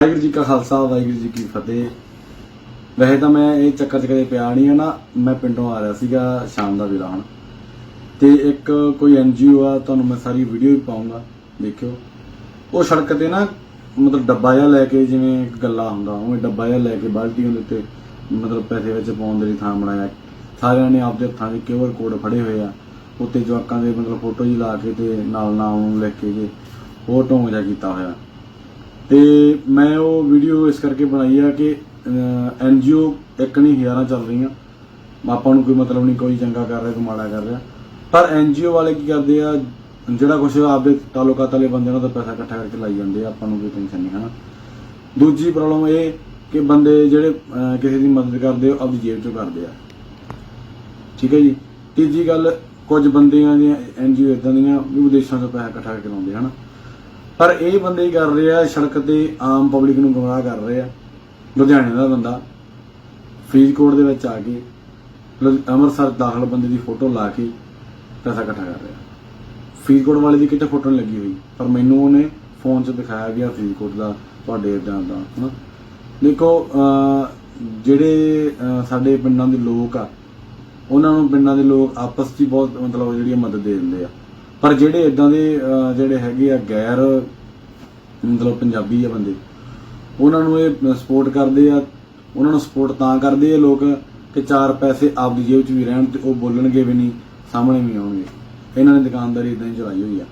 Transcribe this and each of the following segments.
ਵਾਹਿਗੁਰੂ ਜੀ ਕਾ ਖਾਲਸਾ, ਵਾਹਿਗੁਰੂ ਜੀ ਕੀ ਫਤਿਹ। ਵੈਸੇ ਤਾਂ ਮੈਂ ਇਹ ਚੱਕਰ 'ਚ ਕਦੇ ਪਿਆ ਨਹੀਂ ਨਾ, ਮੈਂ ਪਿੰਡੋਂ ਆ ਰਿਹਾ ਸੀਗਾ ਸ਼ਾਮ ਦਾ ਵਿਰਾਨ ਤੇ ਇੱਕ ਕੋਈ ਐਨਜੀਓ ਆ, ਤੁਹਾਨੂੰ ਮੈਂ ਸਾਰੀ ਵੀਡੀਓ ਵੀ ਪਾਉਂਗਾ, ਦੇਖਿਓ। ਉਹ ਸੜਕ ਤੇ ਨਾ ਮਤਲਬ ਡੱਬਾ ਜਿਹਾ ਲੈ ਕੇ ਜਿਵੇਂ ਇੱਕ ਗੱਲਾ ਹੁੰਦਾ ਉਹ ਡੱਬਾ ਜਿਹਾ ਲੈ ਕੇ ਬਾਲਟੀ ਉਹਦੇ ਉੱਤੇ ਮਤਲਬ ਪੈਸੇ ਵਿੱਚ ਪਾਉਣ ਦੇ ਲਈ ਥਾਂ ਬਣਾਇਆ। ਸਾਰਿਆਂ ਨੇ ਆਪਦੇ ਹੱਥਾਂ 'ਚ ਕਿਊਆਰ ਕੋਡ ਫੜੇ ਹੋਏ ਆ। ਉੱਤੇ ਜਵਾਕਾਂ ਦੇ ਮਤਲਬ ਫੋਟੋ ਜੀ ਲਾ ਕੇ ਤੇ ਨਾਲ ਨਾਮ ਲਿਖ ਕੇ ਜੇ ਉਹ ਢੋਂਗ ਜਿਹਾ ਕੀਤਾ ਹੋਇਆ। ਤੇ ਮੈਂ ਉਹ ਵੀਡੀਓ ਇਸ ਕਰਕੇ ਬਣਾਈ ਆ ਕਿ ਐਨ ਐਨਜੀਓ ਇੱਕ ਨਹੀਂ, ਹਜ਼ਾਰਾਂ ਚੱਲ ਰਹੀਆਂ। ਆਪਾਂ ਨੂੰ ਕੋਈ ਮਤਲਬ ਨਹੀਂ, ਕੋਈ ਚੰਗਾ ਕਰ ਰਿਹਾ, ਕੋਈ ਮਾੜਾ ਕਰ ਰਿਹਾ। ਪਰ ਐਨ ਐਨਜੀਓ ਵਾਲੇ ਕੀ ਕਰਦੇ ਆ, ਜਿਹੜਾ ਕੁਝ ਆਪਦੇ ਤਾਲੁਕਾਤ ਵਾਲੇ ਬੰਦੇ ਨਾਲ ਤਾਂ ਪੈਸਾ ਇਕੱਠਾ ਕਰਕੇ ਲਾਈ ਜਾਂਦੇ ਆ, ਆਪਾਂ ਨੂੰ ਕੋਈ ਟੈਨਸ਼ਨ ਨਹੀਂ, ਹਨਾ। ਦੂਜੀ ਪ੍ਰੋਬਲਮ ਇਹ ਕਿ ਬੰਦੇ ਜਿਹੜੇ ਕਿਸੇ ਦੀ ਮਦਦ ਕਰਦੇ ਆ, ਉਹ ਆਪਦੀ ਜੇਬ ਚੋਂ ਕਰਦੇ ਆ। ਠੀਕ ਹੈ ਜੀ? ਤੀਜੀ ਗੱਲ, ਕੁਝ ਬੰਦਿਆਂ ਦੀਆਂ ਐਨਜੀਓ ਇਦਾਂ ਦੀਆਂ ਵੀ ਵਿਦੇਸ਼ਾਂ ਤੋਂ ਪੈਸਾ ਇਕੱਠਾ ਕਰਕੇ ਲਾਉਂਦੇ ਹਨ। ਪਰ ਇਹ ਬੰਦੇ ਕਰ ਰਹੇ ਆ, ਸੜਕ ਤੇ ਆਮ ਪਬਲਿਕ ਨੂੰ ਗੁੰਮਰਾਹ ਕਰ ਰਹੇ ਆ। ਲੁਧਿਆਣੇ ਦਾ ਬੰਦਾ, ਫਰੀਦਕੋਟ ਦੇ ਵਿੱਚ ਆ ਕੇ ਅੰਮ੍ਰਿਤਸਰ ਦਾਖਲ ਬੰਦੇ ਦੀ ਫੋਟੋ ਲਾ ਕੇ ਪੈਸਾ ਇਕੱਠਾ ਕਰ ਰਿਹਾ। ਫਰੀਦਕੋਟ ਵਾਲੇ ਦੀ ਕਿਤੇ ਫੋਟੋ ਨਹੀਂ ਲੱਗੀ ਹੋਈ, ਪਰ ਮੈਨੂੰ ਉਹਨੇ ਫੋਨ 'ਚ ਦਿਖਾਇਆ ਗਿਆ ਫਰੀਦਕੋਟ ਦਾ, ਤੁਹਾਡੇ ਇਦਾਂ ਦਾ, ਹਨਾ। ਦੇਖੋ ਜਿਹੜੇ ਸਾਡੇ ਪਿੰਡਾਂ ਦੇ ਲੋਕ ਆ, ਉਹਨਾਂ ਨੂੰ ਪਿੰਡਾਂ ਦੇ ਲੋਕ ਆਪਸ 'ਚ ਹੀ ਬਹੁਤ ਮਤਲਬ ਜਿਹੜੀ ਆ ਮਦਦ ਦੇ ਦਿੰਦੇ ਆ। ਪਰ ਜਿਹੜੇ ਇਦਾਂ ਦੇ ਜਿਹੜੇ ਹੈਗੇ ਆ ਗੈਰ, ਮਤਲਬ ਪੰਜਾਬੀ ਆ ਬੰਦੇ, ਉਹਨਾਂ ਨੂੰ ਇਹ ਸਪੋਰਟ ਕਰਦੇ ਆ, ਉਹਨਾਂ ਨੂੰ ਸਪੋਰਟ ਤਾਂ ਕਰਦੇ ਆ ਲੋਕ ਕਿ ਚਾਰ ਪੈਸੇ ਆਪਦੀ ਜੇਬ 'ਚ ਵੀ ਰਹਿਣ ਤੇ ਉਹ ਬੋਲਣਗੇ ਵੀ ਨਹੀਂ, ਸਾਹਮਣੇ ਵੀ ਆਉਣਗੇ। ਇਹਨਾਂ ਨੇ ਦੁਕਾਨਦਾਰੀ ਇਦਾਂ ਹੀ ਚਲਾਈ ਹੋਈ ਆ।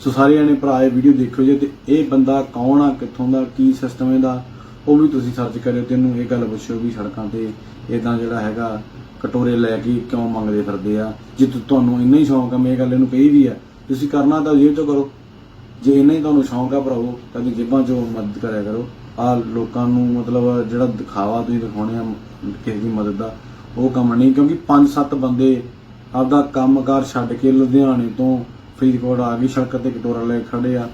ਸੋ ਸਾਰੇ ਜਣੇ ਭਰਾ, ਇਹ ਵੀਡੀਓ ਦੇਖਿਓ ਜੇ ਤੇ ਇਹ ਬੰਦਾ ਕੌਣ ਆ, ਕਿੱਥੋਂ ਦਾ, ਕੀ ਸਿਸਟਮ ਇਹਦਾ, ਉਹ ਵੀ ਤੁਸੀਂ ਸਰਚ ਕਰਿਓ ਤੇ ਇਹਨੂੰ ਇਹ ਗੱਲ ਪੁੱਛਿਓ ਵੀ ਸੜਕਾਂ ਤੇ ਇਦਾਂ ਜਿਹੜਾ ਹੈਗਾ, ਕਟੋਰੇ ਲੈ ਕੇ ਕਿਉਂ ਮੰਗਦੇ ਫਿਰਦੇ ਆ ਜੇ ਤੁਹਾਨੂੰ ਇੰਨਾ ਹੀ ਸ਼ੌਂਕ ਆ, ਮੈਂ ਇਹ ਗੱਲ ਇਹਨੂੰ ਕਹੀ ਵੀ ਆ ਤੁਸੀਂ ਕਰਨਾ ਤਾਂ ਜੇਬ ਚੋਂ ਕਰੋ। ਜੇ ਇਹਨਾਂ ਹੀ ਤੁਹਾਨੂੰ ਸ਼ੌਂਕ ਆ ਭਰਾਵੋ, ਤਾਂ ਕਿ ਜੇਬਾਂ 'ਚੋਂ ਮਦਦ ਕਰਿਆ ਕਰੋ। ਆ ਲੋਕਾਂ ਨੂੰ ਮਤਲਬ ਜਿਹੜਾ ਦਿਖਾਵਾ ਤੁਸੀਂ ਦਿਖਾਉਣੇ ਆ ਕਿਸੇ ਦੀ ਮਦਦ ਦਾ, ਉਹ ਕੰਮ ਨਹੀਂ, ਕਿਉਂਕਿ 5-7 ਬੰਦੇ ਆਪਦਾ ਕੰਮਕਾਰ ਛੱਡ ਕੇ ਲੁਧਿਆਣੇ ਤੋਂ ਫਰੀਦਕੋਟ ਆ ਕੇ ਸੜਕ ਤੇ ਕਟੋਰਾ ਲੈ ਕੇ ਖੜੇ ਆ।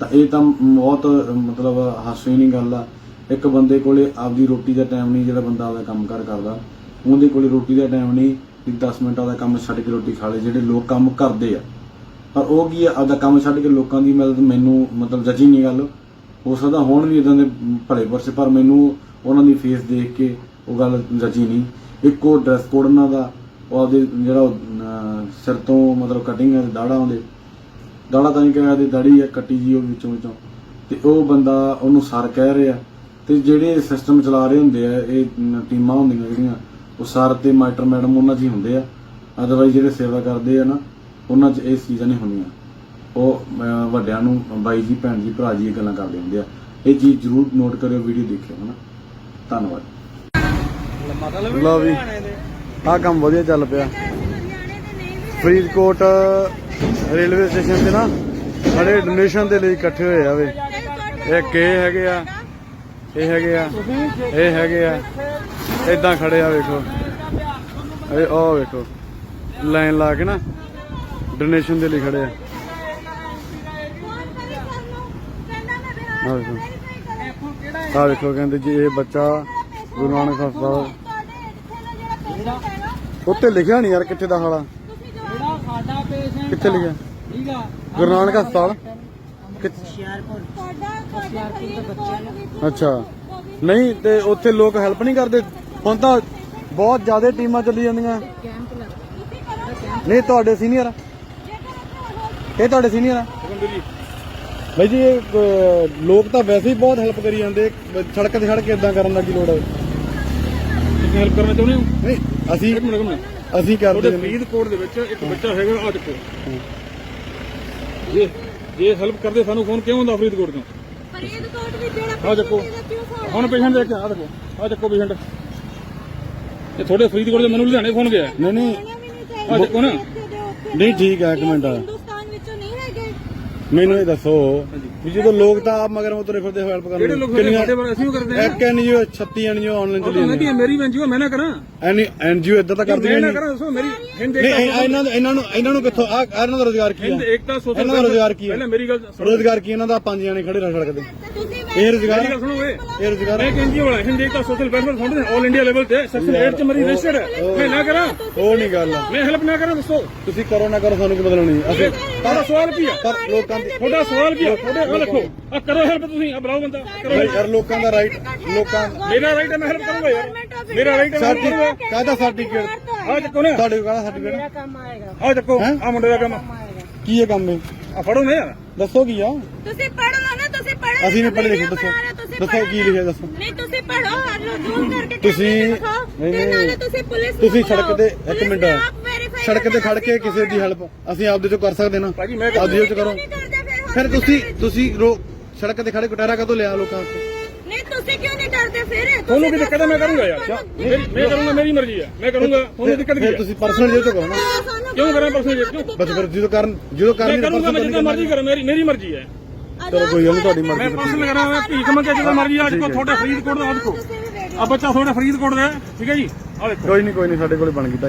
ਤਾਂ ਇਹ ਤਾਂ ਬਹੁਤ ਮਤਲਬ ਹਾਸੀ ਨਹੀਂ ਗੱਲ ਆ। ਇੱਕ ਬੰਦੇ ਕੋਲੇ ਆਪਦੀ ਰੋਟੀ ਦਾ ਟਾਈਮ ਨਹੀਂ, ਜਿਹੜਾ ਬੰਦਾ ਆਪਦਾ ਕੰਮਕਾਰ ਕਰਦਾ। ਉਹਦੇ ਕੋਲੇ ਰੋਟੀ ਦਾ ਟਾਈਮ ਨਹੀਂ ਕਿ 10 ਮਿੰਟ ਦਾ ਕੰਮ ਛੱਡ ਕੇ ਰੋਟੀ ਖਾ ਲੇ, ਜਿਹੜੇ ਲੋਕ ਕੰਮ ਕਰਦੇ ਆ। ਪਰ ਉਹ ਕੀ ਆ ਆਪਦਾ ਕੰਮ ਛੱਡ ਕੇ ਲੋਕਾਂ ਦੀ ਮਦਦ ਮੈਨੂੰ ਮਤਲਬ ਜੱਜੀ ਨਹੀਂ ਗੱਲ। ਹੋ ਸਕਦਾ ਹੋਣ ਵੀ ਇਦਾਂ ਦੇ ਭਲੇ ਪਰਸੇ ਪਰ ਮੈਨੂੰ ਉਹਨਾਂ ਦੀ ਫੇਸ ਦੇਖ ਕੇ ਉਹ ਗੱਲ ਜੱਜੀ ਨਹੀਂ। ਇੱਕੋ ਡਰੈਸ ਕੋਡ ਉਹਨਾਂ ਦਾ ਉਹ ਆਪਦੇ ਜਿਹੜਾ ਉਹ, ਸਿਰ ਤੋਂ ਮਤਲਬ ਕਟਿੰਗ ਹੈ ਦਾੜਾ ਆਉਂਦੇ। ਦਾੜਾ ਤਾਂ ਨਹੀਂ ਕਹਿਆ ਦਾੜੀ ਹੈ ਕੱਟੀ ਜੀ ਉਹ ਵਿੱਚੋਂ ਵਿੱਚੋਂ। ਤੇ ਉਹ ਬੰਦਾ ਉਹਨੂੰ ਸਰ ਕਹਿ ਰਿਹਾ। ਤੇ ਜਿਹੜੇ ਸਿਸਟਮ ਚਲਾ ਰਹੇ ਹੁੰਦੇ ਆ ਇਹ ਟੀਮਾਂ ਹੁੰਦੀਆਂ ਜਿਹੜੀਆਂ ਉਹ ਸਰ ਤੇ ਮਾਸਟਰ ਮੈਡਮ ਉਹਨਾਂ 'ਚ ਹੀ ਹੁੰਦੇ ਆ। ਅਦਰਵਾਈਜ਼ ਜਿਹੜੇ ਸੇਵਾ ਕਰਦੇ ਆ ਨਾ ਉਹਨਾਂ 'ਚ ਇਹ ਚੀਜ਼ਾਂ ਨਹੀਂ ਹੁੰਦੀਆਂ। ਉਹ ਅਹ, ਵੱਡਿਆਂ ਨੂੰ ਬਾਈ ਜੀ ਭੈਣ ਜੀ ਭਰਾ ਜੀ ਇਹ ਗੱਲਾਂ ਕਰਦੇ ਹੁੰਦੇ ਆ। ਇਹ ਚੀਜ਼ ਜ਼ਰੂਰ ਨੋਟ ਕਰਿਓ ਵੀਡੀਓ ਦੇਖਿਓ ਹਨਾ? ਧੰਨਵਾਦ। ਲਓ ਵੀ ਆਹ ਕੰਮ ਵਧੀਆ ਚੱਲ ਪਿਆ। ਫਰੀਦਕੋਟ ਰੇਲਵੇ ਸਟੇਸ਼ਨ ਤੇ ਨਾ ਬੜੇ ਡੋਨੇਸ਼ਨ ਦੇ ਲਈ ਇਕੱਠੇ ਹੋਏ ਆ ਵੇ। ਇਹ ਹੈਗੇ ਆ ਇਹ ਹੈਗੇ ਆ ਇਹ ਹੈਗੇ ਆ। ਇਦਾਂ ਖੜੇ ਆ ਵੇਖੋ। ਇਹ ਉਹ ਵੇਖੋ ਲਾਈਨ ਲਾ ਕੇ ਨਾ ਡੋਨੇਸ਼ਨ ਦੇ ਲਈ ਖੜੇ ਆ। ਆਹ ਵੇਖੋ ਕਹਿੰਦੇ ਜੀ, ਇਹ ਬੱਚਾ ਗੁਰੂ ਨਾਨਕ ਹਸਪਤਾਲ। ਉੱਤੇ ਲਿਖਿਆ ਨਹੀਂ ਯਾਰ ਕਿੱਥੇ ਦਾ ਹਾਲਾ ਕਿੱਥੇ ਲਿਖਿਆ? ਗੁਰੂ ਨਾਨਕ ਹਸਪਤਾਲ? ਅੱਛਾ। ਨਹੀਂ, ਤੇ ਉੱਥੇ ਲੋਕ ਹੈਲਪ ਨਹੀਂ ਕਰਦੇ। ਹੁਣ ਤਾਂ ਬਹੁਤ ਜ਼ਿਆਦਾ ਟੀਮਾਂ ਚੱਲੀ ਜਾਂਦੀਆਂ। ਨਹੀਂ, ਤੁਹਾਡੇ ਸੀਨੀਅਰ ਇਹ ਤੁਹਾਡੇ ਸੀਨੀਅਰ ਆ? ਬਾਈ ਜੀ ਇਹ ਅਹ, ਲੋਕ ਤਾਂ ਵੈਸੇ ਹੀ ਬਹੁਤ ਹੈਲਪ ਕਰੀ ਜਾਂਦੇ। ਸੜਕ ਤੇ ਖੜ ਕੇ ਇਦਾਂ ਕਰਨ ਦਾ ਕੀ ਲੋੜ ਹੈ ਤੁਸੀਂ ਹੈਲਪ ਕਰਨਾ ਚਾਹੁੰਦੇ ਹੋ? ਨਹੀਂ ਅਸੀਂ ਅਸੀਂ ਕਰਦੇ ਹਾਂ। ਫਰੀਦਕੋਟ ਦੇ ਵਿੱਚ ਇੱਕ ਬੱਚਾ ਹੈਗਾ ਆ ਦੇਖੋ ਜੇ ਜੇ ਹੈਲਪ ਕਰਦੇ ਸਾਨੂੰ ਫੋਨ ਕਿਉਂ ਹੁੰਦਾ ਫਰੀਦਕੋਟ ਤੋਂ? ਫਰੀਦਕੋਟ ਵੀ ਜਿਹੜਾ ਆਹ ਦੇਖੋ। ਹੁਣ ਪੇਸ਼ੈਂਟ ਦੇਖ ਆ ਦੇਖੋ। ਆ ਦੇਖੋ ਪੇਸ਼ੈਂਟ ਇਹ ਤੁਹਾਡੇ ਫਰੀਦਕੋਟ ਦੇ ਮੈਨੂੰ ਲੁਧਿਆਣੇ ਫੋਨ ਗਿਆ। ਨਹੀਂ ਨਹੀਂ। ਆਹ ਦੇਖੋ ਨਾ। ਨਹੀਂ ਠੀਕ ਹੈ ਇੱਕ ਮਿੰਟ ਹਿੰਦੁਸਤਾਨ ਵਿੱਚੋਂ ਨਹੀਂ ਹੈਗੇ ਮੈਨੂੰ ਇਹ ਦੱਸੋ ਵੀ ਜਦੋਂ ਲੋਕ ਤਾਂ ਆਪ ਮਗਰ ਉਤਰੇ ਫਿਰਦੇ ਹੈਲਪ ਕਰਨ ਕਿੰਨੀਆਂ- ਸਾਡੇ ਬਾਰੇ ਅਸੀਂ ਵੀ ਕਰਦੇ ਇੱਕ ਐਨਜੀਓ 36 ਐਨਜੀਓ ਆਨਲਾਈਨ ਚੱਲੀ ਉਹ ਜਾਂਦੀ ਤਾਂ ਮੇਰੀ ਵੈਂਜੀਓ ਮੈਂ ਨਾ ਕਰਾਂ। ਐਨੀ ਐਨਜੀਓ ਇਦਾਂ ਤਾਂ ਕਰਦੀਆਂ ਮੈਂ ਨਾ ਨਹੀਂ। ਕਰਾਂ ਦੱਸੋ ਮੇਰੀ ਹਿੰਦ ਨਹੀਂ ਇਹ- ਇਹਨਾਂ ਨੂੰ ਇਹਨਾਂ ਨੂੰ ਇਹਨਾਂ ਨੂੰ ਕਿੱਥੋਂ? ਆ ਇਹਨਾਂ ਦਾ ਰੋਜ਼ਗਾਰ ਕੀ ਹਿੰਦ ਹੈ ਏਕਤਾ ਸੋਸ਼ਲ ਇਹਨਾਂ ਦਾ ਰੋਜ਼ਗਾਰ ਕੀ ਹੈ ਪਹਿਲਾਂ ਮੇਰੀ ਗੱਲ ਸੁਣੋ। ਰੋਜ਼ਗਾਰ ਕੀ ਇਹਨਾਂ ਦਾ ਪੰਜ ਜਣੇ ਖੜੇ ਰਹਿ ਸੜਕ ਤੇ ਤੁਸੀਂ ਇਹ ਰੁਜ਼ਗਾਰ ਮੇਰੀ ਗੱਲ ਸੁਣੋ ਓਏ। ਇਹ ਰੁਜ਼ਗਾਰ ਮੈਂ ਇੱਕ ਐਨਜੀਓ ਵਾਲਾ ਹਿੰਦੀ ਦਾ social welfare foundation all India level ਤੇ ਸੈਕਸ਼ਨ 8 ਚ ਮੇਰੀ ਰਜਿਸਟਰਡ ਹੈ। ਮੈਂ ਨਾ ਕਰਾਂ। ਉਹ ਨਹੀਂ ਗੱਲ ਮੈਂ ਹੈਲਪ ਨਾ ਕਰਾਂ ਦੱਸੋ। ਤੁਸੀਂ ਕਰੋ ਨਾ ਕਰੋ ਸਾਨੂੰ ਕੀ ਮਤਲਬ ਨਹੀਂ। ਅਸੀਂ ਤੁਹਾਡਾ ਸਵਾਲ ਕੀ ਆ? ਪਰ ਲੋਕਾਂ ਦੀ ਤੁਹਾਡਾ ਸਵਾਲ ਕੀ ਆ? ਤੁਹਾਡੇ ਆ ਦੇਖੋ ਆ ਕਰੋ ਹੈਲਪ ਤੁਸੀਂ ਆ ਬੁਲਾਓ ਬੰਦਾ ਕਰੋ ਭਾਈ help। ਯਾਰ ਲੋਕਾਂ ਦਾ ਰਾਈਟ ਲੋਕਾਂ ਮੇਰਾ ਰਾਈਟ ਹੈ ਮੈਂ ਹੈਲਪ ਕਰੂੰਗਾ ਯਾਰ। ਮੇਰਾ ਰਾਈਟ ਸਰਟੀ ਕਾਹਦਾ ਸਰਟੀਫਿਕੇਟ ਆ ਚੱਕੋ ਨਾ। ਤੁਹਾਡੇ ਕੋਲ ਕਾਹਦਾ ਸਰਟੀਫਿਕੇਟ ਕੰਮ ਆਏਗਾ। ਆ ਚੱਕੋ ਹੈਂ? ਆ ਮੁੰਡੇ ਦਾ ਕੰਮ। ਕੀ ਇਹ ਕੰਮ ਹੈ ਆ ਫੜੋ ਨਾ ਯਾਰ। ਦੱਸੋ ਕੀ ਆ? ਤੁਸੀਂ ਪੜ੍ਹ ਲਓ ਨਾ ਤੁਸੀਂ ਪੜ੍ਹ ਅਸੀਂ ਨਹੀਂ ਪੜ੍ਹੇ ਲਿਖੇ ਦੱਸੋ। ਦੱਸੋ ਕੀ ਲਿਖਿਆ ਦੱਸੋ। ਨਹੀਂ ਤੁਸੀਂ ਪੜ੍ਹੋ ਕਰ ਲਓ ਜ਼ੂਮ ਕਰਕੇ ਤੁਸੀਂ- ਨਹੀਂ। ਨਾਲੇ ਤੁਸੀਂ ਪੁਲਿਸ ਤੁਸੀਂ ਸੜਕ। ਤੇ ਇੱਕ ਮਿੰਟ। ਸੜਕ ਤੇ ਖੜ ਕੇ ਕਿਸੇ ਦੀ ਹੈਲਪ ਅਸੀਂ ਆਪਦੇ ਚੋਂ ਕਰ ਸਕਦੇ ਨਾ। ਭਾਜੀ ਮੈਂ ਆਪਦੇ ਚੋਂ ਕਰੋ। ਫਿਰ ਤੁਸੀਂ ਤੁਸੀਂ ਰੋ ਸੜਕ ਤੇ ਖੜੇ ਕੁਟਾਰਾ ਕਦੋਂ ਲਿਆ ਲੋਕਾਂ ਤੋਂ ਨਹੀਂ ਤੁਸੀਂ ਕਿਉਂ ਨਹੀਂ ਡਰਦੇ ਫਿਰ? ਤੁਹਾਨੂੰ ਕੀ ਦਿੱਕਤ ਹੈ? ਮੈਂ ਕਰੂੰਗਾ ਯਾਰ ਮੈਂ ਕਰੂੰਗਾ ਮੇਰੀ ਮਰਜ਼ੀ ਹੈ। ਮੈਂ ਕਰੂੰਗਾ ਤੁਹਾਨੂੰ ਦਿੱਕਤ ਕੀ ਫਿਰ ਹੈ? ਤੁਸੀਂ ਪਰਸਨਲ ਜੇ ਤੋਂ ਨਾ। ਕਿਉਂ ਕਰਾਂ ਪਰਸੋਂ ਜੇ ਕਿਉਂ ਬਸ ਫਿਰ ਜਦੋਂ ਕਰਨ ਜਦੋਂ ਮੈਂ ਕਰਨ ਕਰੂੰਗਾ ਮੈਂ ਜਿੱਦਾਂ ਮਰਜ਼ੀ ਕਰਾਂ ਮੇਰੀ ਮੇਰੀ ਮਰਜ਼ੀ ਹੈ। ਚਲੋ ਕੋਈ ਗੱਲ ਨੀ, ਤੁਹਾਡੀ ਮੈਂ ਮਰਜ਼ੀ ਪਰਸਨਲ ਕਰਾਂ ਮੈਂ ਭੀਖ ਮੰਗੇ ਜਿੱਦਾਂ ਮਰਜ਼ੀ ਅੱਜ ਕੋ ਤੁਹਾਡਾ ਫਰੀਦਕੋਟ ਦਾ ਆ ਦੇਖੋ। ਆ ਬੱਚਾ ਤੁਹਾਡਾ ਫਰੀਦਕੋਟ ਦਾ ਹੈ, ਠੀਕ ਹੈ ਜੀ? ਆ ਦੇਖੋ ਕੋਈ ਨਹੀਂ ਕੋਈ ਨਹੀਂ ਸਾਡੇ ਕੋਲ ਬਣ ਗਈ ਤਾਂ